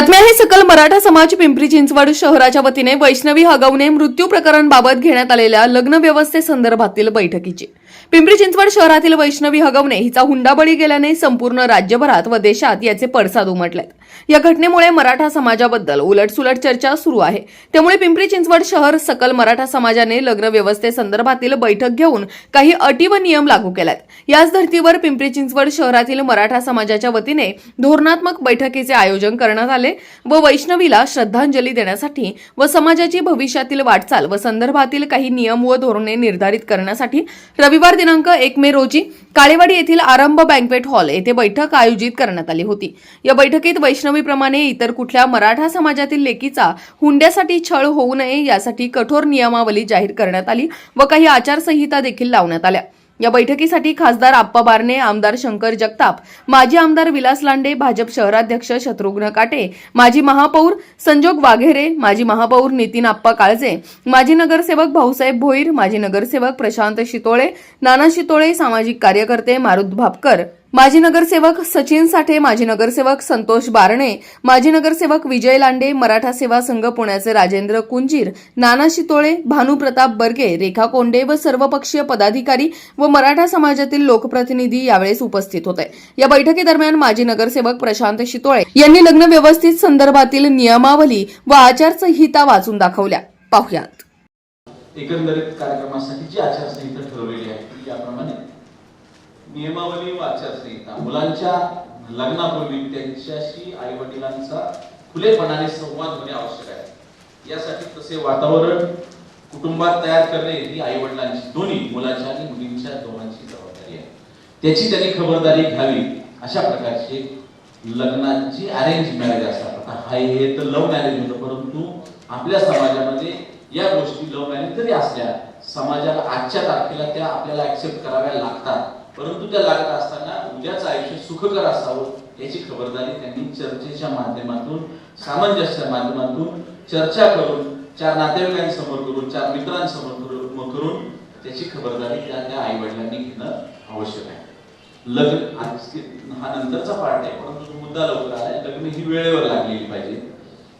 बातम्या हे सकल मराठा समाज पिंपरी चिंचवड शहराच्या वतीने वैष्णवी हगवणे मृत्यू प्रकरणबाबत घेण्यात आलेल्या लग्न व्यवस्थेसंदर्भातील बैठकीची. पिंपरी चिंचवड शहरातील वैष्णवी हगवणे हिचा हुंडाबळी गेल्याने संपूर्ण राज्यभरात व देशात याचे पडसाद उमटलेत. या घटनेमुळे मराठा समाजाबद्दल उलटसुलट चर्चा सुरू आहे. त्यामुळे पिंपरी चिंचवड शहर सकल मराठा समाजाने लग्न व्यवस्थेसंदर्भातील बैठक घेऊन काही अटी व नियम लागू केल्यात. याच धर्तीवर पिंपरी चिंचवड शहरातील मराठा समाजाच्या वतीने धोरणात्मक बैठकीचे आयोजन करण्यात आले व वैष्णवीला श्रद्धांजली देण्यासाठी व समाजाची भविष्यातील वाटचाल व संदर्भातील काही नियम व धोरणे निर्धारित करण्यासाठी रविवार दिनांक एक मे रोजी काळेवाडी येथील आरंभ बँकवेट हॉल येथे बैठक आयोजित करण्यात आली होती. या बैठकीत वैष्णवीप्रमाणे इतर कुठल्या मराठा समाजातील लेकीचा हुंड्यासाठी छळ होऊ नये यासाठी कठोर नियमावली जाहीर करण्यात आली व काही आचारसंहिता देखील लावण्यात आल्या. या बैठकीसाठी खासदार आप्पा बारणे आमदार शंकर जगताप माजी आमदार विलास लांडे भाजप शहराध्यक्ष शत्रुघ्न काटे माजी महापौर संजोग वाघेरे माजी महापौर नितीन आप्पा काळजे माजी नगरसेवक भाऊसाहेब भोईर माजी नगरसेवक प्रशांत शितोळे नाना शितोळे सामाजिक कार्यकर्ते मारुत भापकर माजी नगरसेवक सचिन साठे माजी नगरसेवक संतोष बारणे माजी नगरसेवक विजय लांडे मराठा सेवा संघ पुण्याचे राजेंद्र कुंजीर नाना शितोळे भानुप्रताप बर्गे रेखा कोंडे व सर्वपक्षीय पदाधिकारी व मराठा समाजातील लोकप्रतिनिधी यावेळेस उपस्थित होते. या बैठकीदरम्यान माजी नगरसेवक प्रशांत शितोळे यांनी लग्न व्यवस्थित संदर्भातील नियमावली व आचारसंहिता वाचून दाखवल्या. पाहुयात. एकंदरीत कार्यक्रमासाठी जी आचारसंहिता ठरवलेली आहे त्याप्रमाणे नियमावली व आचारसंहिता मुलांच्या लग्नापूर्वी त्यांच्याशी आई वडिलांचा खुलेपणाने संवाद होणे आवश्यक आहे. यासाठी तसे वातावरण कुटुंबात तयार करणे ही आई वडिलांची दोन्ही मुलाच्या आणि मुलींच्या दोघांची जबाबदारी आहे. त्याची त्यांनी खबरदारी घ्यावी अशा प्रकारचे लग्नाची अरेंज मॅरेज असतात आता हा हे तर लव्ह मॅरेज होतं परंतु आपल्या समाजामध्ये या गोष्टी लव्ह मॅरेज जरी असल्या समाजाला आजच्या तारखेला त्या आपल्याला ऍक्सेप्ट कराव्या लागतात. परंतु त्या लागत असताना उद्याचं आयुष्य सुखकर असावं याची खबरदारी त्यांनी चर्चेच्या माध्यमातून सामंजस्याच्या माध्यमातून चर्चा करून चार नातेवाईकांसमोर करून चार मित्रांसमोर करून करून त्याची खबरदारी त्या त्या आई वडिलांनी घेणं आवश्यक आहे. लग्न हा नंतरचा पार्ट आहे परंतु तो मुद्दा लवकर आलाय लग्न ही वेळेवर लागलेली पाहिजे.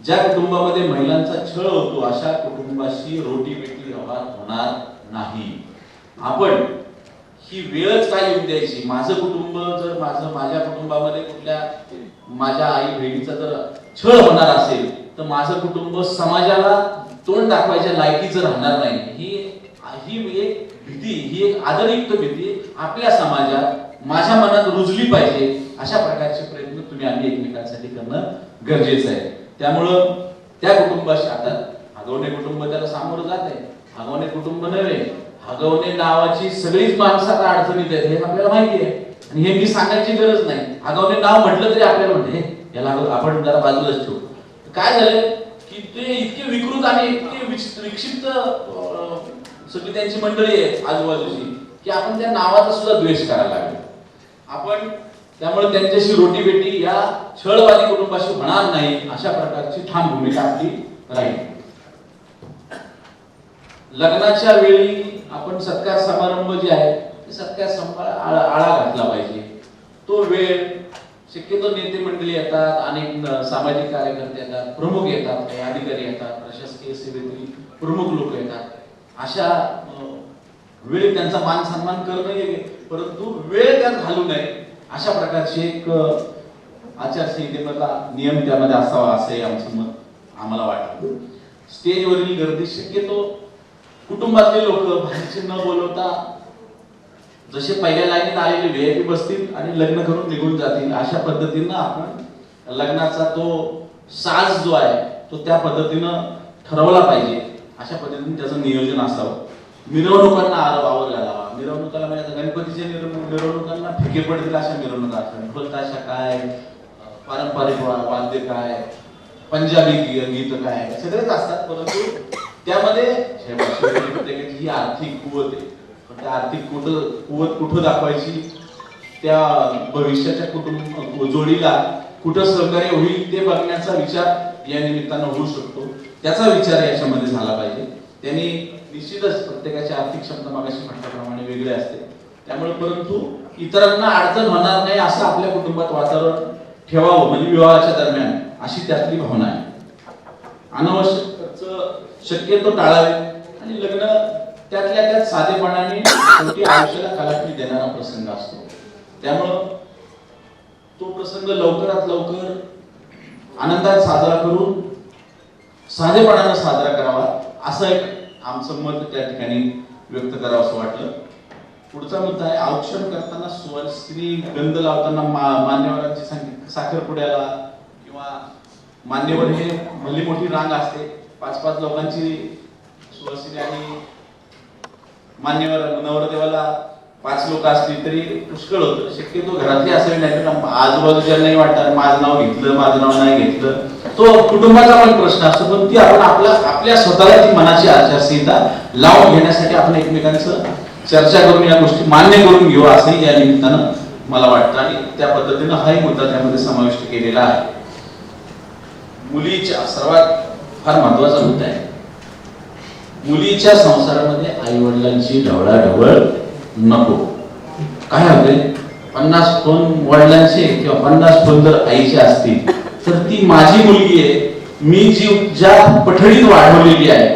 ज्या कुटुंबामध्ये महिलांचा छळ होतो अशा कुटुंबाशी रोटी बेटी व्यवहार होणार नाही. आपण ही वेळच काय येऊन द्यायची. माझं कुटुंब जर माझं माझ्या कुटुंबामध्ये कुठल्या माझ्या आई बहिणीचा जर छळ होणार असेल तर माझं कुटुंब समाजाला तोंड दाखवायच्या लायकीचं राहणार नाही. ही ही एक भीती ही एक आदरयुक्त भीती आपल्या समाजात माझ्या मनात रुजली पाहिजे. अशा प्रकारचे प्रयत्न तुम्ही आम्ही एकमेकांसाठी करणं गरजेचं आहे. त्यामुळं त्या कुटुंबाशी आता हगवणे कुटुंब त्याला सामोरं जात आहे. हगवणे कुटुंब नव्हे हगवणे हो, नावाची सगळीच माणसं आता अडचणीत आहेत हे आपल्याला माहिती आहे. आणि हे मी सांगायची गरज नाही. हगवणे हो, नाव म्हटलं तरी आपल्याला म्हणते याला आपण जरा बाजूलाच ठेवू. काय झालंय की ते इतके विकृत आणि इतके विक्षिप्त सगळी त्यांची मंडळी आहे आजूबाजूची की आपण त्या नावाचा सुद्धा द्वेष करायला लागलो. आपण त्यामुळे त्यांच्याशी रोटी बेटी या छळवादी कुटुंबाशी होणार नाही अशा प्रकारची ठाम भूमिका आपली राहील. लग्नाच्या वेळी आपण सत्कार समारंभ जे आहे ते सत्कार समारंभ आळा आळा घातला पाहिजे. तो वेळ शक्यतो नेते मंडळी येतात अनेक सामाजिक कार्यकर्ते येतात प्रमुख येतात काही अधिकारी येतात प्रशासकीय सेवेतील प्रमुख लोक येतात. अशा वेळ वेळी त्यांचा मान सन्मान करणं परंतु वेळ त्यात घालू नये. अशा प्रकारची एक आचारसंहितेमधला नियम त्यामध्ये असावा असंही आमचं मत आम्हाला वाटतं. स्टेजवरील गर्दी शक्यतो कुटुंबातले लोक बाहेरचे न बोलवता जसे पहिल्या लाईनीत आलेले व्हीआयपी बसतील आणि लग्न करून निघून जातील अशा पद्धतीनं आपण लग्नाचा तो साज जो आहे तो त्या पद्धतीनं ठरवला पाहिजे. अशा पद्धतीने त्याचं नियोजन असावं. मिरवणुकांना आर वावर घालावा. मिरवणुकाला म्हणजे गणपतीच्या मिरवणूक- मिरवणुकांना फिके पडतील अशा मिरवणुका असतात. ढोल ताशा काय पारंपरिक वाद्य काय पंजाबी गीत काय सगळेच असतात परंतु त्यामध्ये प्रत्येकाची ही आर्थिक कुवत आहे. पण त्या आर्थिक कुठं कुवत कुठं दाखवायची? त्या भविष्याच्या कुटुंब जोडीला कुठं सहकार्य होईल ते बघण्याचा विचार या निमित्तानं होऊ शकतो. त्याचा विचार याच्यामध्ये झाला पाहिजे. त्यांनी निश्चितच प्रत्येकाची आर्थिक क्षमता मागाशी म्हटल्याप्रमाणे वेगळे असते. त्यामुळे परंतु इतरांना अडचण होणार नाही असं आपल्या कुटुंबात वातावरण ठेवावं म्हणजे विवाहाच्या दरम्यान अशी त्यातली भावना आहे. अनावश्यक खर्च शक्यतो टाळावे. आणि लग्न त्यातल्या त्यात साधेपणाने शेवटी आयुष्याला कलाटणी देणारा प्रसंग असतो. त्यामुळं तो प्रसंग लवकरात लवकर आनंदात साजरा करून साधेपणानं साजरा करावा असं एक आमचं मत त्या ठिकाणी व्यक्त करावं असं वाटलं. पुढचा मुद्दा आहे औक्षण करताना सुवासिनी गंध लावताना मा- मान्यवरांची संख्या साखरपुड्याला किंवा मान्यवर हे भली मोठी रांग असते पाच पाच लोकांची सुवासिनी आणि मान्यवर नवरदेवाला पाच लोक असतील तरी पुष्कळ होतं. शक्यतो घरातली असावी नाही तर आजूबाजूच्या नाही वाटणार माझं नाव घेतलं माझं नाव नाही घेतलं. तो कुटुंबाचा पण प्रश्न असतो पण ती आपण आपल्या आपल्या स्वतःला ती मनाची आचारसंहिता लावून घेण्यासाठी आपण एकमेकांचं चर्चा करून या गोष्टी मान्य करून घेऊ असंही या निमित्तानं मला वाटतं. आणि त्या पद्धतीनं हाही मुद्दा त्यामध्ये समाविष्ट केलेला आहे. मुलीच्या सर्वात फार महत्त्वाचा मुद्दा आहे. मुलीच्या संसारामध्ये आई वडिलांची ढवळाढवळ नको. काय होते पन्नास फोन वडिलांचे किंवा पन्नास फोन जर आईचे असतील तर ती माझी मुलगी आहे. मी जी ज्या पठडीत वाढवलेली आहे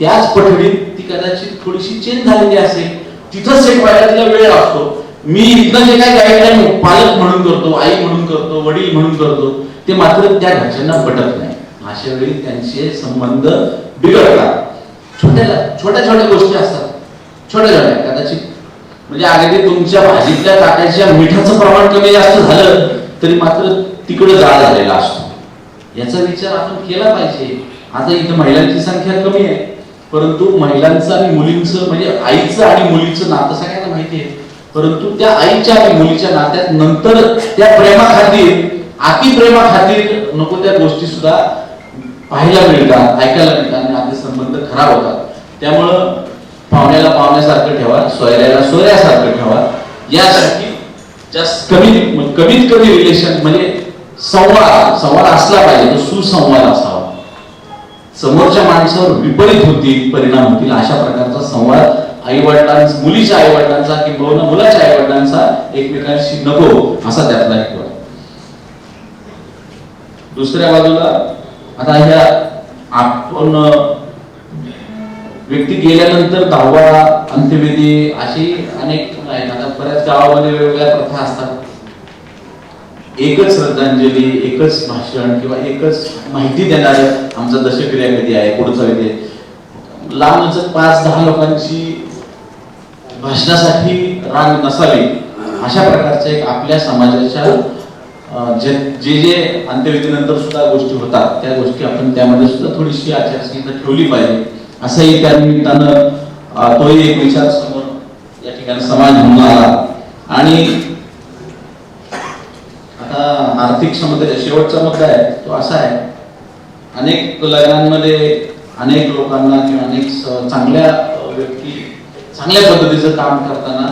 त्याच पठडीत ती कदाचित थोडीशी चेंज झालेली असेल. तिथं सेट व्हायला तिला वेळ लागतो मी इथं जे काही गाईडलाईन पालक म्हणून करतो आई म्हणून करतो वडील म्हणून करतो ते मात्र त्या घरच्यांना पटत नाही. अशा वेळी त्यांचे संबंध बिघडतात. छोट्या छोट्या छोट्या गोष्टी असतात. छोट्या छोट्या कदाचित. म्हणजे अगदी तुमच्या भाजीतल्या टाकायच्या मिठाचं प्रमाण कमी जास्त झालं तरी मात्र तिकडे जाळ झालेला असतो. याचा विचार आपण केला पाहिजे. आता इथे महिलांची संख्या कमी आहे. परंतु महिलांचं आणि मुलींचं म्हणजे आईचं आणि मुलीचं नातं सगळ्यांना माहिती आहे. परंतु त्या आईच्या आणि मुलीच्या नात्यात नंतर त्या प्रेमाखातीर अति प्रेमाखातीर नको त्या गोष्टी सुद्धा पाहायला मिळतात ऐकायला मिळतात आणि आपले संबंध खराब होतात. त्यामुळं पाहुण्याला पाहुण्यासारखं ठेवा सोयऱ्याला सोयऱ्यासारखं ठेवा. यासाठी जास्त कमीत कमीत कमी रिलेशन म्हणजे संवाद संवाद असला पाहिजे तो सुसंवाद असावा. समोरच्या माणसावर विपरीत होतील परिणाम होतील अशा प्रकारचा संवाद आई वडिलांचा मुलीच्या आई वडिलांचा किंवा मुलाच्या आई वडिलांचा एकमेकांशी नको असा त्यातला एक दुसऱ्या बाजूला आता ह्या आपण व्यक्ती गेल्यानंतर दहावा अंत्यविधी अशी अनेक आहेत आता बऱ्याच गावामध्ये वेगवेगळ्या प्रथा असतात एकच श्रद्धांजली एकच भाषण किंवा एकच माहिती देणारं आमचा दशक्रिया कधी आहे पुढचा विधी आहे. लांबच पाच दहा लोकांची भाषणासाठी रांग नसावी अशा प्रकारच्या एक आपल्या समाजाच्या जे जे जे अंत्यविधीनंतर सुद्धा गोष्टी होतात त्या गोष्टी आपण त्यामध्ये सुद्धा थोडीशी आचारसंहिता ठेवली पाहिजे. असंही त्या निमित्तानं तोही एक विचार समोर या ठिकाणी समाज म्हणून आला. आणि आता आर्थिक क्षमतेचा शेवटचा मुद्दा आहे तो असा आहे. अनेक लग्नांमध्ये अनेक लोकांना किंवा अनेक चांगल्या व्यक्ती चांगल्या पद्धतीचं काम करताना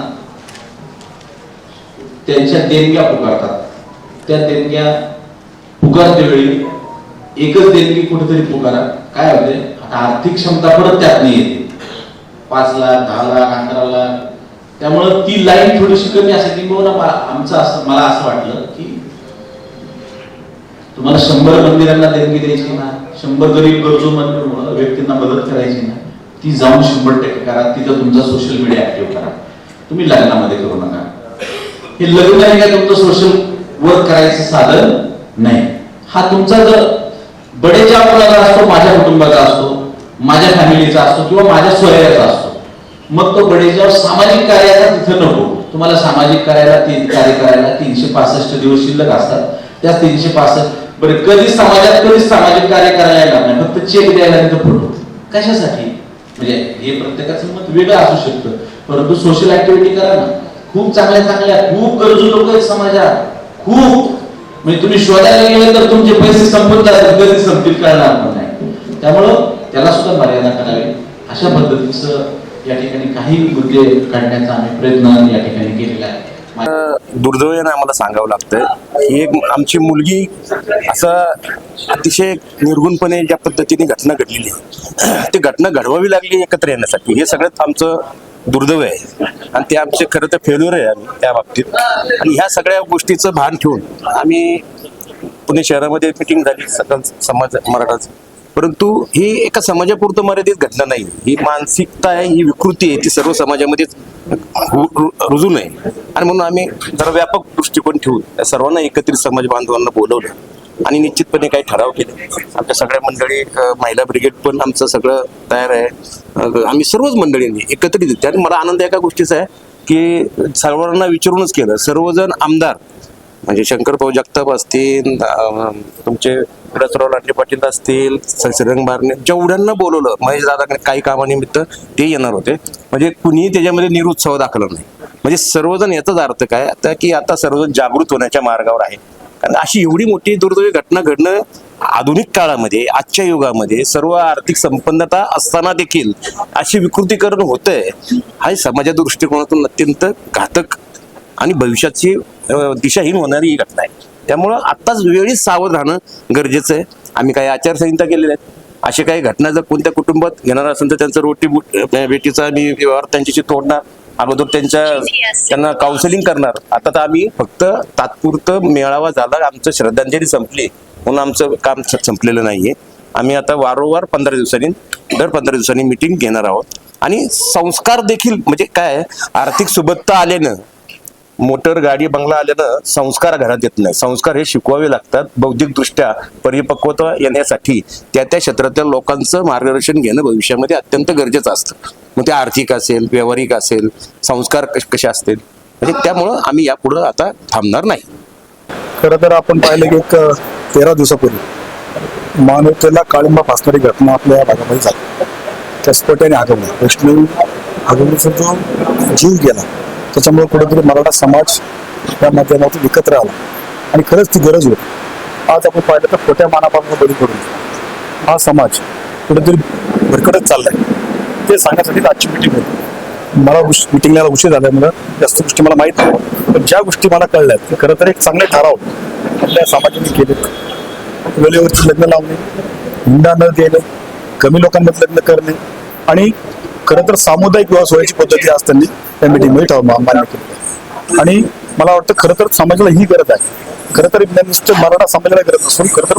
त्यांच्या देणग्या पुकारतात. त्या देणग्या पुकारते वेळी एकच देणगी कुठेतरी पुकारा. काय होते? आता आर्थिक क्षमता परत त्यात नाही येते. पाच लाख दहा लाख अकरा लाख. त्यामुळं ती लाईन थोडीशी कमी असेल किंवा आमचं असं मला असं वाटलं की तुम्हाला शंभर मंदिरांना देणगी द्यायची ना शंभर गरीब गरजू मन- व्यक्तींना मदत करायची ना ती जाऊन शंभर टक्के करा तिथं तुमचा सोशल मीडिया ऍक्टिव्ह करा. तुम्ही लग्नामध्ये करू नका. हे लग्न आहे का तुमचं सोशल वर्क करायचं साधन नाही. हा तुमचा जर बडेच्या मुलाचा असतो माझ्या कुटुंबाचा असतो माझ्या फॅमिलीचा असतो किंवा माझ्या सोयऱ्याचा असतो मग तो बडेच्या सामाजिक कार्याचा तिथं नको. तुम्हाला सामाजिक कार्याला तीन कार्य करायला तीनशे पासष्ट दिवस शिल्लक असतात. त्या तीनशे पासष्ट बरं कधी समाजात कधीच सामाजिक कार्य करायला येणार नाही. फक्त चेक द्यायला तिथं फोटो कशासाठी? म्हणजे हे प्रत्येकाचं मत वेगळं असू शकतं. परंतु सोशल ऍक्टिव्हिटी करा ना. खूप चांगल्या चांगल्या खूप गरजू लोक आहेत समाजात. खूप. म्हणजे तुम्ही शोधायला गेले तर तुमचे पैसे संपून जातात कधी संपतील कळणार पण नाही. त्यामुळं त्याला सुद्धा मर्यादा करावी. अशा पद्धतीचं या ठिकाणी काही मुद्दे काढण्याचा आम्ही प्रयत्न या ठिकाणी केलेला आहे. दुर्दैवाने आम्हाला सांगावं लागतं की एक आमची मुलगी असं अतिशय निर्गुणपणे ज्या पद्धतीने घटना घडलेली ती घटना घडवावी लागली एकत्र येण्यासाठी. हे सगळ्यात आमचं दुर्दैव आहे. आणि ते आमचे खरं तर फेल्युअर आहे आम्ही त्या बाबतीत. आणि ह्या सगळ्या गोष्टीचं भान ठेवून आम्ही पुणे शहरामध्ये मिटिंग झाली सकल समाज मराठाचं परंतु ही एका समाजापुरतं मर्यादित घटना नाही. ही मानसिकता आहे ही विकृती आहे ती सर्व समाजामध्ये रु- रु- आणि म्हणून आम्ही जरा व्यापक दृष्टिकोन ठेवून या सर्वांना एकत्रित समाज बांधवांना बोलवलं. आणि निश्चितपणे काही ठराव केले. आमच्या सगळ्या मंडळी महिला ब्रिगेड पण आमचं सगळं तयार आहे. आम्ही सर्वच मंडळींनी एकत्रित येते आणि मला आनंद एका गोष्टीचा आहे की सर्वांना विचारूनच केलं. सर्वजण आमदार म्हणजे शंकरभाऊ जगताप असतील तुमचे विलासराव लांडे पाटील असतील स- श्रीरंग बारणे जेवढ्यांना बोलवलं महेश दादा काही कामानिमित्त ते येणार होते. म्हणजे कुणीही त्याच्यामध्ये निरुत्साह दाखला नाही. म्हणजे सर्वजण याचाच अर्थ काय आता की आता सर्वजण जागृत होण्याच्या मार्गावर आहे. अशी एवढी मोठी दुर्दैवी घटना घडणं आधुनिक काळामध्ये आजच्या युगामध्ये सर्व आर्थिक संपन्नता असताना देखील अशी विकृतीकरण होतंय हा समाजा दृष्टिकोनातून अत्यंत घातक आणि भविष्याची दिशाहीन होणारी ही घटना आहे. त्यामुळं आत्ताच वेळीच सावध राहणं गरजेचं आहे. आम्ही काही आचारसंहिता केलेल्या आहेत. अशा काही घटना जर कोणत्या कुटुंबात घेणार असेल तर त्यांचं रोटी बुट- बेटीचा आणि व्यवहार त्यांच्याशी तोडणार. अगोदर त्यांच्या त्यांना काउन्सिलिंग करणार. आता तर आम्ही फक्त तात्पुरतं मेळावा झाला आमचं श्रद्धांजली संपली. म्हणून आमचं काम संपलेलं नाहीये. आम्ही आता वारंवार पंधरा दिवसांनी दर पंधरा दिवसांनी मिटिंग घेणार आहोत. आणि संस्कार देखील म्हणजे काय आर्थिक सुबत्ता आल्यानं मोटर गाडी बंगला आल्यानं संस्कार घरात येत नाही. संस्कार हे शिकवावे लागतात बौद्धिकदृष्ट्या परिपक्वता येण्यासाठी. त्या त्या क्षेत्रातल्या लोकांचं मार्गदर्शन घेणं भविष्यामध्ये अत्यंत गरजेचं असतं. मग ते आर्थिक असेल व्यावहारिक असेल संस्कार कसे असतील? म्हणजे त्यामुळं आम्ही यापुढं आता थांबणार नाही. खरं तर आपण पाहिलं की एक तेरा दिवसापूर्वी मानवतेला काळिंबा फासणारी घटना आपल्या भागामध्ये झाली. त्या स्फोट्याने आगवला. वैष्णवी आगवणीचा जो जीव गेला त्याच्यामुळे कुठेतरी मराठा समाज या माध्यमातून एकत्र आला आणि खरंच ती गरज होती. आज आपण पाहिलं तर खोट्या मानापासून बळी पडून हा समाज कुठेतरी भरकटच चाललाय. ते सांगण्यासाठी आजची मिटिंग होती. मला मिटिंगला उशीर मला. जास्त गोष्टी मला माहीत नाही. पण ज्या गोष्टी मला कळल्यात ते खरं तर एक चांगले ठराव. आपल्या समाजाने केलेत. वेळेवरची लग्न लावणे हुंडा न देणे कमी लोकांमध्ये लग्न करणे आणि खरं तर सामुदायिक विवाह सोहळ्याची पद्धती आज त्यांनी त्या मिटिंगमध्ये मान्य केली आणि मला वाटतं खरं तर समाजाला ही गरज आहे. खरं तर नुसतं मराठा समाजाला गरज नसून खरं तर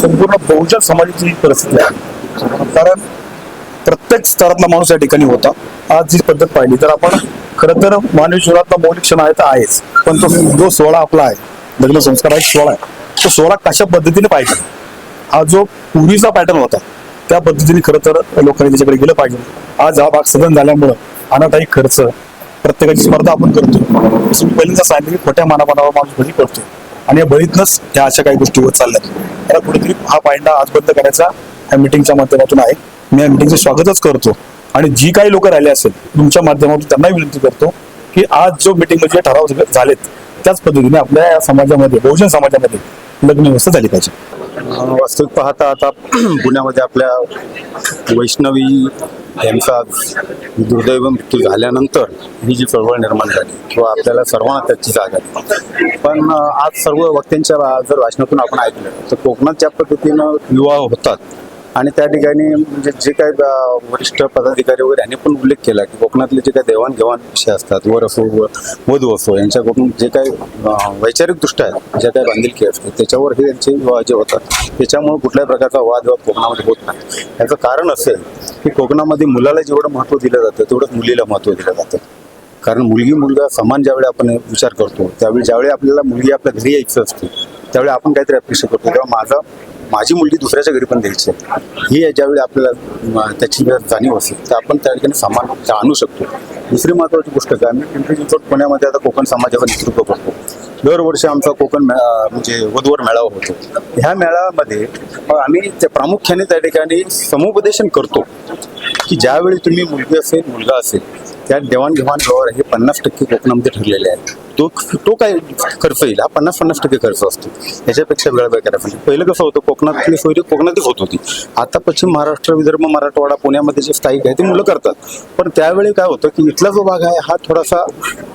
संपूर्ण बहुजन समाजाची ही परिस्थिती आहे. कारण प्रत्येक स्तरातला माणूस या ठिकाणी होता. आज जी पद्धत पाहिली तर आपण खरं तर मानवी जीवनातला मौलिक क्षण आहे तर आहेच. पण तो जो सोहळा आपला आहे लग्न संस्कार सोहळा आहे. तो सोहळा कशा पद्धतीने पाहिजे हा जो पूर्वीचा पॅटर्न होता त्या पद्धतीने खरं तर लोकांनी त्याच्याकडे गेलं पाहिजे. आज हा भाग सदन झाल्यामुळं अनाठाई खर्च प्रत्येकाची स्पर्धा आपण करतो जसं मी पहिल्यांदा सांगितलं की खोट्या मानापानावर माणूस बळी पडतो आणि या बळीतनंच ह्या अशा काही गोष्टी होत चालल्या त्याला कुठेतरी हा पायंडा आज बंद करायचा ह्या मिटिंगच्या माध्यमातून आहे. मी या मिटिंगचं स्वागतच करतो. आणि जी काही लोक राहिले असेल तुमच्या माध्यमातून त्यांनाही विनंती करतो की आज जो मिटिंग म्हणजे ठराव झालेत त्याच पद्धतीने आपल्या समाजामध्ये बहुजन समाजामध्ये लग्न व्यवस्था झाली पाहिजे. वास्तविक पाहता आता पुण्यामध्ये आपल्या वैष्णवी यांचा दुर्दैव मृत्यू झाल्यानंतर ही जी चळवळ निर्माण झाली किंवा आपल्याला सर्वांना त्याची जाग आली पण आज सर्व वक्त्यांच्या जर भाषणातून आपण ऐकलं तर कोकणात ज्या पद्धतीनं विवाह होतात आणि त्या ठिकाणी म्हणजे जे काही वरिष्ठ पदाधिकारी वगैरे यांनी पण उल्लेख केला की कोकणातले जे काही देवाणघेवाण विषय असतात वर असो वधू असो यांच्याकडून जे काही वैचारिकदृष्ट्या आहेत, ज्या काही बांधिलकी असते त्याच्यावर हे यांचे जे होतात त्याच्यामुळे कुठल्याही प्रकारचा वादविवाद कोकणामध्ये होत नाही. याचं कारण असेल की कोकणामध्ये मुलाला जेवढं महत्त्व दिलं जातं तेवढंच मुलीला महत्त्व दिलं जातं. कारण मुलगी मुलगा समान ज्यावेळी आपण विचार करतो त्यावेळी ज्यावेळी आपल्याला मुलगी आपल्या घरी यायचं असते त्यावेळी आपण काहीतरी अपेक्षा करतो. तेव्हा माझा माझी मुलगी दुसऱ्याच्या घरी पण द्यायची आहे. ही ज्यावेळी आपल्याला त्याची जर जाणीव असेल तर आपण त्या ठिकाणी सामान आणू शकतो. दुसरी महत्त्वाची गोष्ट काय मी पिंपरी चिंचवड पुण्यामध्ये आता कोकण समाजाचं नेतृत्व करतो. दरवर्षी आमचा कोकण म्हणजे वधूवर मेळावा होतो. ह्या मेळाव्यामध्ये आम्ही त्या प्रामुख्याने त्या ठिकाणी समुपदेशन करतो की ज्यावेळी तुम्ही मुलगी असेल मुलगा असेल त्या देवाणघेवाण व्यवहार हे पन्नास टक्के कोकणामध्ये ठरलेले आहे तो तो काय खर्च येईल? हा पन्नास पन्नास टक्के खर्च असतो. याच्यापेक्षा वेळ वेळ करायचा म्हणजे पहिलं कसं होतं कोकणातली सोयरी कोकणातच होत होती. आता पश्चिम महाराष्ट्र विदर्भ मराठवाडा पुण्यामध्ये जे स्थायिक आहे ते मुलं करतात. पण त्यावेळी काय होतं की इथला जो भाग आहे हा थोडासा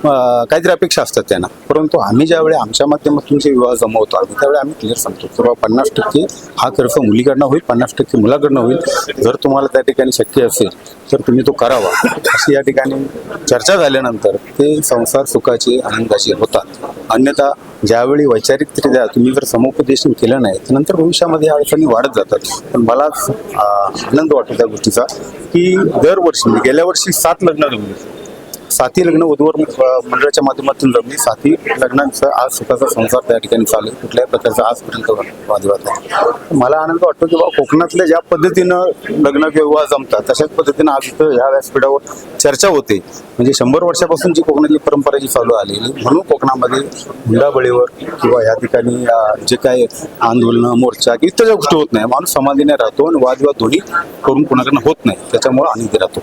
काहीतरी अपेक्षा असतात त्यांना. परंतु आम्ही ज्यावेळी आमच्या माध्यमातून जे विवाह जमवतो आम्ही त्यावेळी आम्ही क्लिअर सांगतो की बाबा पन्नास टक्के हा खर्च मुलीकडनं होईल पन्नास टक्के मुलाकडनं होईल. जर तुम्हाला त्या ठिकाणी शक्य असेल तर तुम्ही तो करावा. अशी या ठिकाणी चर्चा झाल्यानंतर ते संसार सुखाचे आनंदाचे होतात अन्यथा ज्यावेळी वैचारिकरित्या तुम्ही जर समुपदेशन केलं नाही तर नंतर भविष्यामध्ये अडचणी वाढत जातात. पण मला आनंद वाटतो त्या गोष्टीचा की दरवर्षी म्हणजे गेल्या वर्षी सात लग्न जमली साथी लग्न उद्वर मंडळाच्या माध्यमातून जमली साथी लग्नांचा आज सुखाचा संसार त्या ठिकाणी चालू कुठल्याही प्रकारचा आजपर्यंत वादविवाद नाही. मला आनंद वाटतो की बाबा कोकणातल्या ज्या पद्धतीनं लग्न विवाह जमतात तशाच पद्धतीनं आज इथं ह्या व्यासपीठावर चर्चा होते. म्हणजे शंभर वर्षापासून जी कोकणातली परंपरा जी चालू आलेली म्हणून कोकणामध्ये हुंडाबळीवर किंवा या ठिकाणी जे काय आंदोलन मोर्चा इतर ज्या गोष्टी होत नाही. माणूस समाधीने राहतो आणि वादविवाद दोन्ही करून कोणाकडनं होत नाही. त्याच्यामुळे आनंदी राहतो.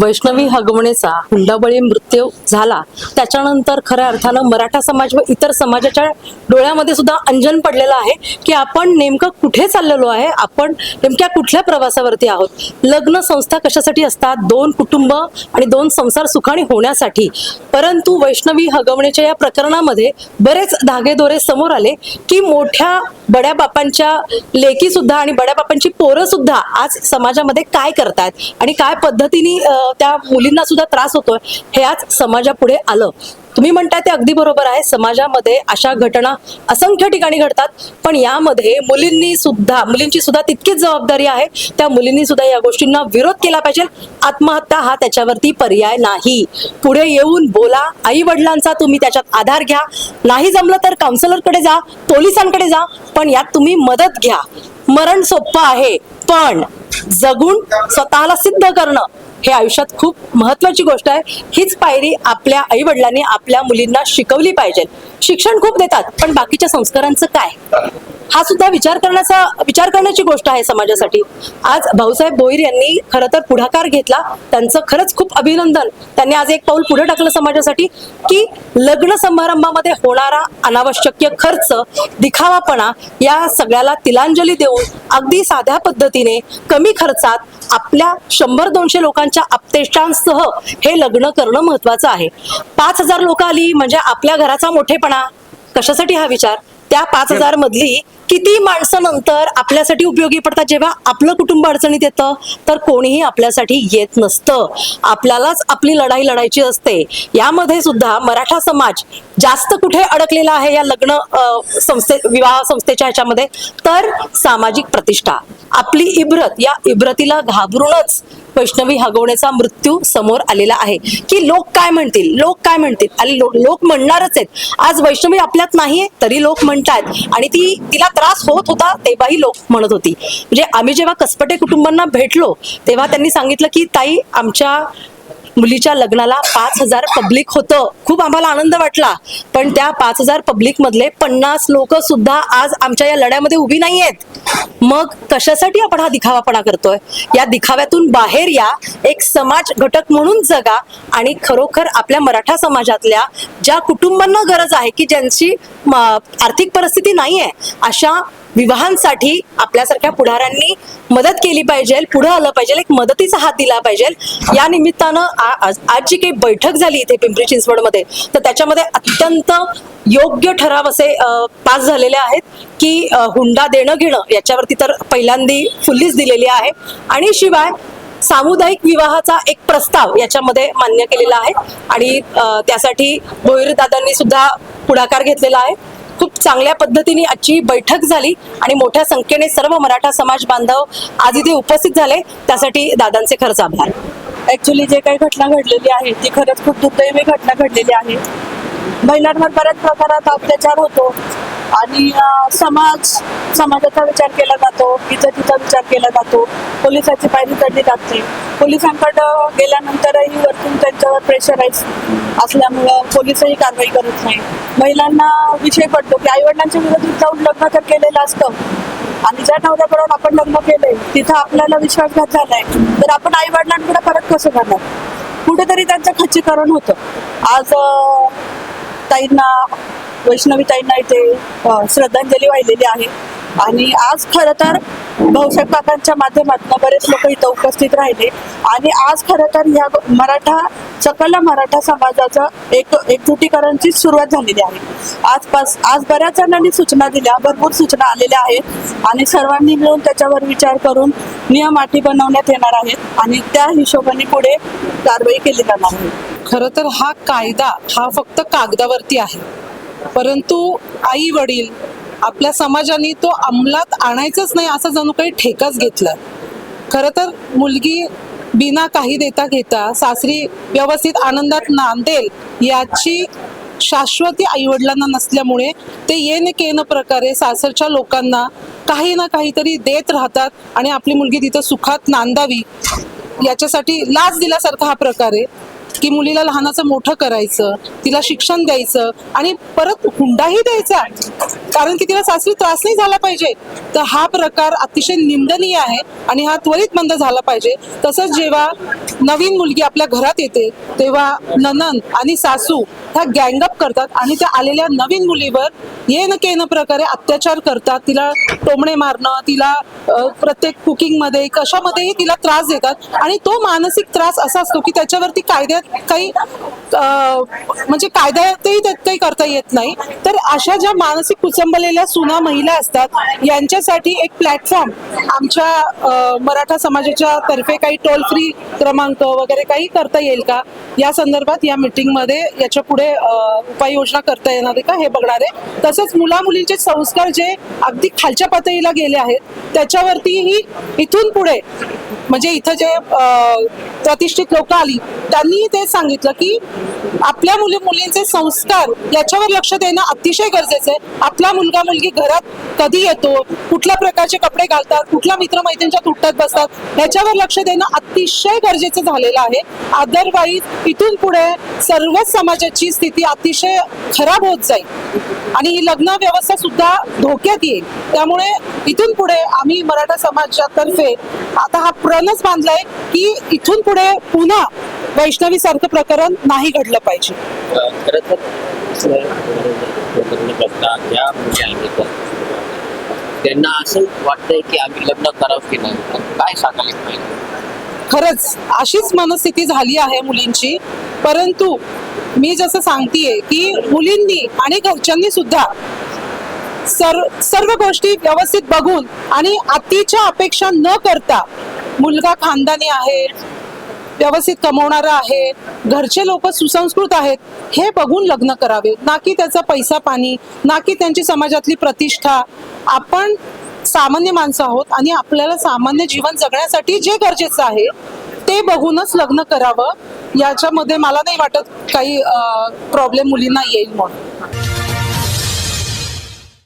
वैष्णवी हगवणेचा हुंडाबळी मृत्यू झाला. त्याच्यानंतर खऱ्या अर्थानं मराठा समाज व इतर समाजाच्या डोळ्यामध्ये सुद्धा अंजन पडलेलं आहे की आपण नेमकं कुठे चाललेलो आहे? आपण नेमक्या कुठल्या प्रवासावरती आहोत? लग्न संस्था कशासाठी असतात? दोन कुटुंब आणि दोन संसार सुखाने होण्यासाठी. परंतु वैष्णवी हगवणेच्या या प्रकरणामध्ये बरेच धागेदोरे समोर आले की मोठ्या बड्या बापांच्या लेकी सुद्धा आणि बड्या बापांची पोरं सुद्धा आज समाजामध्ये काय करतायत आणि काय पद्धतीने त्या मुलींना सुद्धा त्रास होतोय हे आज समाजापुढे आलं. तुम्ही म्हणताय ते अगदी बरोबर आहे. समाजामध्ये अशा घटना असंख्य ठिकाणी घडतात. पण यामध्ये मुलींनी सुद्धा मुलींची सुद्धा तितकीच जबाबदारी आहे. त्या मुलींनी सुद्धा या गोष्टींना विरोध केला पाहिजे. आत्महत्या हा त्याच्यावरती पर्याय नाही. पुढे येऊन बोला. आई वडिलांचा तुम्ही त्याच्यात आधार घ्या. नाही जमलं तर काउन्सिलरकडे जा पोलिसांकडे जा पण यात तुम्ही मदत घ्या. मरण सोपं आहे. पण जगून स्वतःला सिद्ध करणं हे आयुष्यात खूप महत्वाची गोष्ट आहे. हीच पायरी आपल्या आई वडिलांनी आपल्या मुलींना शिकवली पाहिजे. शिक्षण खूप देतात पण बाकीच्या संस्कारांचं काय? हा सुद्धा विचार करण्याचा विचार करण्याची गोष्ट आहे समाजासाठी. आज भाऊसाहेब भोईर यांनी खरं तर पुढाकार घेतला. त्यांचं खरंच खूप अभिनंदन. त्यांनी आज एक पाऊल पुढे टाकलं समाजासाठी की लग्न समारंभामध्ये होणारा अनावश्यक खर्च दिखावापणा या सगळ्याला तिलांजली देऊन अगदी साध्या पद्धतीने कमी खर्चात आपल्या शंभर दोनशे लोकांच्या अपतेष्टांसह हे लग्न करणं महत्वाचं आहे. पाच हजार लोक आली म्हणजे आपल्या घराचा मोठेपणा कशासाठी हा विचार? त्या पाच हजार मधली किती माणसं नंतर आपल्यासाठी उपयोगी पडतात? जेव्हा आपलं कुटुंब अडचणीत येतं तर कोणीही आपल्यासाठी येत नसतं. आपल्यालाच आपली लढाई लढायची असते. यामध्ये सुद्धा मराठा समाज जास्त कुठे अडकलेला आहे या लग्न संस्थे विवाह संस्थेच्या ह्याच्यामध्ये? तर सामाजिक प्रतिष्ठा. आपली इब्रत या इब्रतीला घाबरूनच वैष्णवी हगवण्याचा मृत्यू समोर आलेला आहे. की लोक काय म्हणतील? लोक काय म्हणतील? आणि लोक म्हणणारच आहेत. आज वैष्णवी आपल्यात नाहीये तरी लोक म्हणतायत. आणि ती तिला त्रास होत होता तेव्हाही लोक म्हणत होती. म्हणजे आम्ही जेव्हा कसपटे कुटुंबांना भेटलो तेव्हा त्यांनी सांगितलं की ताई आमच्या मुलीच्या लग्नाला पाच हजार पब्लिक होतं. खूप आम्हाला आनंद वाटला. पण त्या पाच हजार पब्लिक मधले पन्नास लोक सुद्धा आज आमच्या या लढ्यामध्ये उभी नाही आहेत मग कशासाठी आपण हा दिखावापणा करतोय? या दिखाव्यातून बाहेर या. एक समाज घटक म्हणून जगा आणि खरोखर आपल्या मराठा समाजातल्या ज्या कुटुंबांना गरज आहे की ज्यांची आर्थिक परिस्थिती नाहीये अशा विवाहांसाठी आपल्यासारख्या पुढाऱ्यांनी मदत केली पाहिजे पुढे आलं पाहिजे एक मदतीचा हात दिला पाहिजे. या निमित्तानं आ- आज जी काही बैठक झाली इथे पिंपरी चिंचवडमध्ये तर त्याच्यामध्ये अत्यंत योग्य ठराव असे पास झालेले आहेत की हुंडा देणं घेणं याच्यावरती तर पहिल्यांदी फुल्लीच दिलेली आहे. आणि शिवाय सामुदायिक विवाहाचा एक प्रस्ताव याच्यामध्ये मान्य केलेला आहे. आणि त्यासाठी भोईर दादांनी सुद्धा पुढाकार घेतलेला आहे. खूप चांगल्या पद्धतीने आजची बैठक झाली आणि मोठ्या संख्येने सर्व मराठा समाज बांधव आज इथे उपस्थित झाले. त्यासाठी दादांचे खरंच आभार. ऍक्च्युली जे काही घटना घडलेली आहे ती खरंच खूप दुर्दैवी घटना घडलेली आहे. महिलांवर बऱ्याच प्रकारात अत्याचार होतो. आणि समाज समाजाचा विचार केला जातो इज्जतीचा विचार केला जातो पोलिसाची पायरी चढली जाते. पोलिसांकडं गेल्यानंतरही वरतून त्यांच्यावर प्रेशराईज असल्यामुळं पोलिसही कारवाई करत नाही. महिलांना विषय पडतो की आईवडिलांच्या विरोधात जाऊन लग्न तर केलेलं असतं. आणि ज्या नवऱ्याबरोबर आपण लग्न केलंय तिथं आपल्याला विश्वासघात झालाय. तर आपण आई वडिलांकडे परत कसं जाणार? कुठेतरी त्यांचं खच्चीकरण होतं. आज ताईंना वैष्णवी ताईंना इथे श्रद्धांजली वाहिलेली आहे. आणि आज खरं तर भाऊसाहेब काकांच्या माध्यमातून बरेच लोक इथं उपस्थित राहिले. आणि आज खरं तर ह्या मराठा सकल मराठा समाजाचं एक एकजुटीकरणची सुरुवात झालेली आहे. आजपास आज बऱ्याच जणांनी सूचना दिल्या भरपूर सूचना आलेल्या आहेत. आणि सर्वांनी मिळून त्याच्यावर विचार करून नियम अटी बनवण्यात येणार आहेत. आणि त्या हिशोबाने पुढे कारवाई केली जाणार आहे. खरं तर हा कायदा हा फक्त कागदावरती आहे. परंतु आई वडील आपल्या समाजाने तो अंमलात आणायचंच नाही असं जणू काही ठेकाच घेतला. खरं तर मुलगी बिना काही देता घेता सासरी व्यवस्थित आनंदात नांदेल याची शाश्वती आईवडिलांना नसल्यामुळे ते येन केन प्रकारे सासरच्या लोकांना काही ना काहीतरी देत राहतात आणि आपली मुलगी तिथं सुखात नांदावी याच्यासाठी लाच दिल्यासारखा हा प्रकार आहे. की मुलीला लहानाचं मोठं करायचं तिला शिक्षण द्यायचं आणि परत हुंडाही द्यायचा. कारण की तिला सासरी त्रास नाही झाला पाहिजे. तर हा प्रकार अतिशय निंदनीय आहे आणि हा त्वरित बंद झाला पाहिजे. तसंच जेव्हा नवीन मुलगी आपल्या घरात येते तेव्हा ननन आणि सासू ह्या गँगअप करतात आणि त्या आलेल्या नवीन मुलीवर ये न केन प्रकारे अत्याचार करतात. तिला टोमणे मारणं तिला प्रत्येक कुकिंगमध्ये कशामध्येही तिला त्रास देतात. आणि तो मानसिक त्रास असा असतो की त्याच्यावरती कायद्यात काही म्हणजे कायद्यातही काही करता येत नाही. तर अशा ज्या मानसिक कुचंबलेल्या सुना महिला असतात यांच्यासाठी एक प्लॅटफॉर्म आमच्या मराठा समाजाच्या तर्फे काही टोल फ्री क्रमांक वगैरे काही करता येईल का? या संदर्भात या मीटिंगमध्ये याच्यापुढे उपाययोजना करता येणार आहे का हे बघणार आहे. तसंच मुला मुलींचे संस्कार जे अगदी खालच्या पातळीला गेले आहेत त्याच्यावरतीही इथून पुढे म्हणजे इथं जे प्रतिष्ठित लोक आली त्यांनी ते सांगितलं की आपल्या मुली मुलींचे संस्कार याच्यावर लक्ष देणं अतिशय गरजेचं आहे. आपला मुलगा मुलगी घरात कधी येतो? कुठल्या प्रकारचे कपडे घालतात? कुठल्या मित्रमैत्रींच्या तुटतात बसतात? याच्यावर लक्ष देणं अतिशय गरजेचं झालेलं आहे. अदरवाईज इथून पुढे सर्वच समाजाची स्थिती अतिशय खराब होत जाईल. आणि ही लग्न व्यवस्था सुद्धा धोक्यात येईल. त्यामुळे इथून पुढे आम्ही मराठा समाजातर्फे आता हा प्रणच बांधलाय की इथून पुढे पुन्हा वैष्णवी सारखं प्रकरण नाही घडलं पाहिजे. त्यांना असं वाटतंय की आम्ही लग्न करावं की नाही? काय सांगायला पाहिजे खरंच अशीच मनस्थिती झाली आहे मुलींची. परंतु मी जसं सांगतेय की मुलींनी आणि घरच्यांनी सुद्धा सर्व सर्व गोष्टी व्यवस्थित बघून आणि अतिच्या अपेक्षा न करता मुलगा खानदानी आहे व्यवस्थित कमवणारा आहे घरचे लोक सुसंस्कृत आहेत हे बघून लग्न करावे. ना की त्याचा पैसा पाणी ना की त्यांची समाजातली प्रतिष्ठा. आपण सामान्य माणसं आहोत आणि आपल्याला सामान्य जीवन जगण्यासाठी जे गरजेचं आहे ते बघूनच लग्न करावं. याच्यामध्ये मला नाही वाटत काही प्रॉब्लेम मुलींना येईल म्हणून.